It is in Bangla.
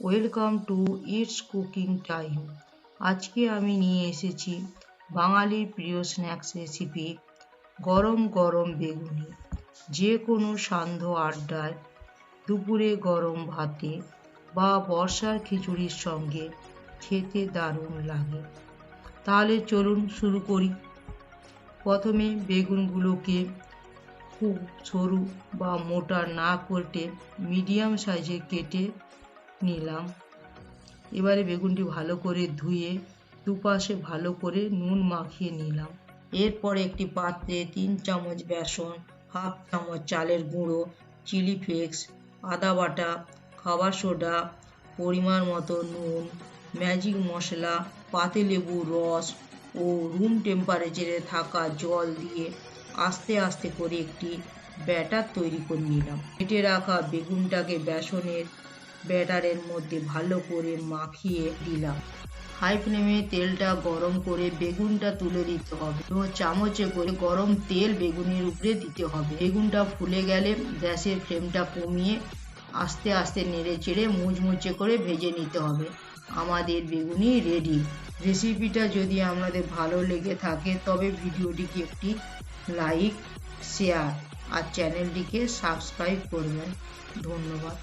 Welcome to it's cooking time আজকে আমি নিয়ে এসেছি বাঙালির প্রিয় স্ন্যাক্স রেসিপি গরম গরম বেগুনি। যে কোনো সান্ধ্য আড্ডায়, দুপুরে গরম ভাতে বা বর্ষার খিচুড়ির সঙ্গে খেতে দারুণ লাগে। তাহলে চলুন শুরু করি। প্রথমে বেগুনগুলোকে খুব সরু বা মোটা না কেটে মিডিয়াম সাইজে কেটে নিলাম। এবারে বেগুনটি ভালো করে ধুয়ে দুপাশে ভালো করে নুন মাখিয়ে নিলাম। এরপরে একটি পাত্রে তিন চামচ বেসন, হাফ চামচ চালের গুঁড়ো, চিলি ফ্লেক্স, আদা বাটা, খাবার সোডা, পরিমাণ মতো নুন, ম্যাজিক মশলা, পাতে পাতিলেবুর রস ও রুম টেম্পারেচারে থাকা জল দিয়ে আস্তে আস্তে করে একটি ব্যাটার তৈরি করে নিলাম। কেটে রাখা বেগুনটাকে বেসনের ব্যাটারের মধ্যে ভালো করে মাখিয়ে দিলাম। হাই ফ্লেমে তেলটা গরম করে বেগুনটা তুলে দিতে হবে। এবং চামচে করে গরম তেল বেগুনের উপরে দিতে হবে। বেগুনটা ফুলে গেলে গ্যাসের ফ্লেমটা কমিয়ে আস্তে আস্তে নেড়ে চেড়ে মুচমুচে করে ভেজে নিতে হবে। আমাদের বেগুনি রেডি রেসিপিটা যদি আপনাদের ভালো লেগে থাকে, তবে ভিডিওটিকে একটি লাইক শেয়ার আর চ্যানেলটিকে সাবস্ক্রাইব করবেন। ধন্যবাদ।